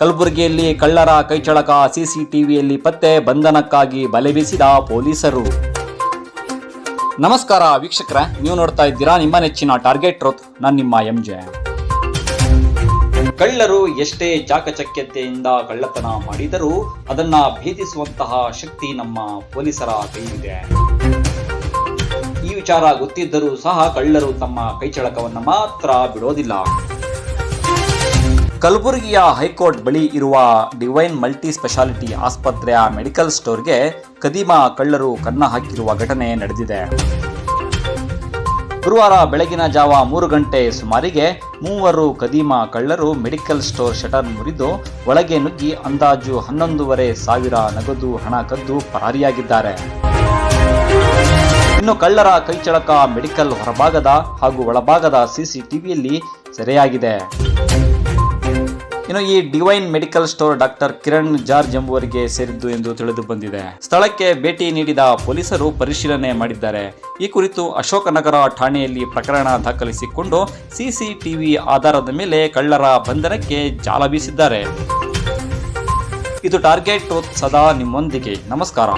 ಕಲಬುರಗಿಯಲ್ಲಿ ಕಳ್ಳರ ಕೈಚಳಕ ಸಿಸಿಟಿವಿಯಲ್ಲಿ ಪತ್ತೆ ಬಂಧನಕ್ಕಾಗಿ ಬಲೆ ಬೀಸಿದ ಪೊಲೀಸರು. ನಮಸ್ಕಾರ ವೀಕ್ಷಕರೇ, ನೀವು ನೋಡ್ತಾ ಇದ್ದೀರಾ ನಿಮ್ಮ ನೆಚ್ಚಿನ ಟಾರ್ಗೆಟ್ ರೋತ್ ನಾನು ನಿಮ್ಮ ಎಂ ಜೆ ಕಳ್ಳರು ಎಷ್ಟೇ ಚಾಕಚಕ್ಯತೆಯಿಂದ ಕಳ್ಳತನ ಮಾಡಿದರೂ ಅದನ್ನ ಭೇದಿಸುವಂತಹ ಶಕ್ತಿ ನಮ್ಮ ಪೊಲೀಸರ ಕೈಯಿದೆ ಈ ವಿಚಾರ ಗೊತ್ತಿದ್ದರೂ ಸಹ ಕಳ್ಳರು ತಮ್ಮ ಕೈಚಳಕವನ್ನು ಮಾತ್ರ ಬಿಡೋದಿಲ್ಲ. ಕಲಬುರಗಿಯ ಹೈಕೋರ್ಟ್ ಬಳಿ ಇರುವ ಡಿವೈನ್ ಮಲ್ಟಿ ಸ್ಪೆಷಾಲಿಟಿ ಆಸ್ಪತ್ರೆಯ ಮೆಡಿಕಲ್ ಸ್ಟೋರ್ಗೆ ಕದೀಮ ಕಳ್ಳರು ಕನ್ನ ಹಾಕಿರುವ ಘಟನೆ ನಡೆದಿದೆ. ಗುರುವಾರ ಬೆಳಗಿನ ಜಾವ ಮೂರು ಗಂಟೆ ಸುಮಾರಿಗೆ ಮೂವರು ಕದೀಮ ಕಳ್ಳರು ಮೆಡಿಕಲ್ ಸ್ಟೋರ್ ಶಟರ್ ಮುರಿದು ಒಳಗೆ ನುಗ್ಗಿ ಅಂದಾಜು ಹನ್ನೊಂದೂವರೆ ಸಾವಿರ ನಗದು ಹಣ ಕದ್ದು ಪರಾರಿಯಾಗಿದ್ದಾರೆ. ಇನ್ನು ಕಳ್ಳರ ಕೈಚಳಕ ಮೆಡಿಕಲ್ ಹೊರಭಾಗದ ಹಾಗೂ ಒಳಭಾಗದ ಸಿಸಿಟಿವಿಯಲ್ಲಿ ಸೆರೆಯಾಗಿದೆ. ಇನ್ನು ಈ divine medical store doctor Kiran George ಎಂಬುವರಿಗೆ ಸೇರಿದ್ದು ಎಂದು ತಿಳಿದು ಬಂದಿದೆ. ಸ್ಥಳಕ್ಕೆ ಭೇಟಿ ನೀಡಿದ ಪೊಲೀಸರು ಪರಿಶೀಲನೆ ಮಾಡಿದ್ದಾರೆ. ಈ ಕುರಿತು ಅಶೋಕನಗರ ಠಾಣೆಯಲ್ಲಿ ಪ್ರಕರಣ ದಾಖಲಿಸಿಕೊಂಡು ಸಿಸಿಟಿವಿ ಆಧಾರದ ಮೇಲೆ ಕಳ್ಳರ ಬಂಧನಕ್ಕೆ ಜಾಲ ಬೀಸಿದ್ದಾರೆ. ಇದು ಟಾರ್ಗೆಟ್ ಸದಾ ನಿಮ್ಮೊಂದಿಗೆ. ನಮಸ್ಕಾರ.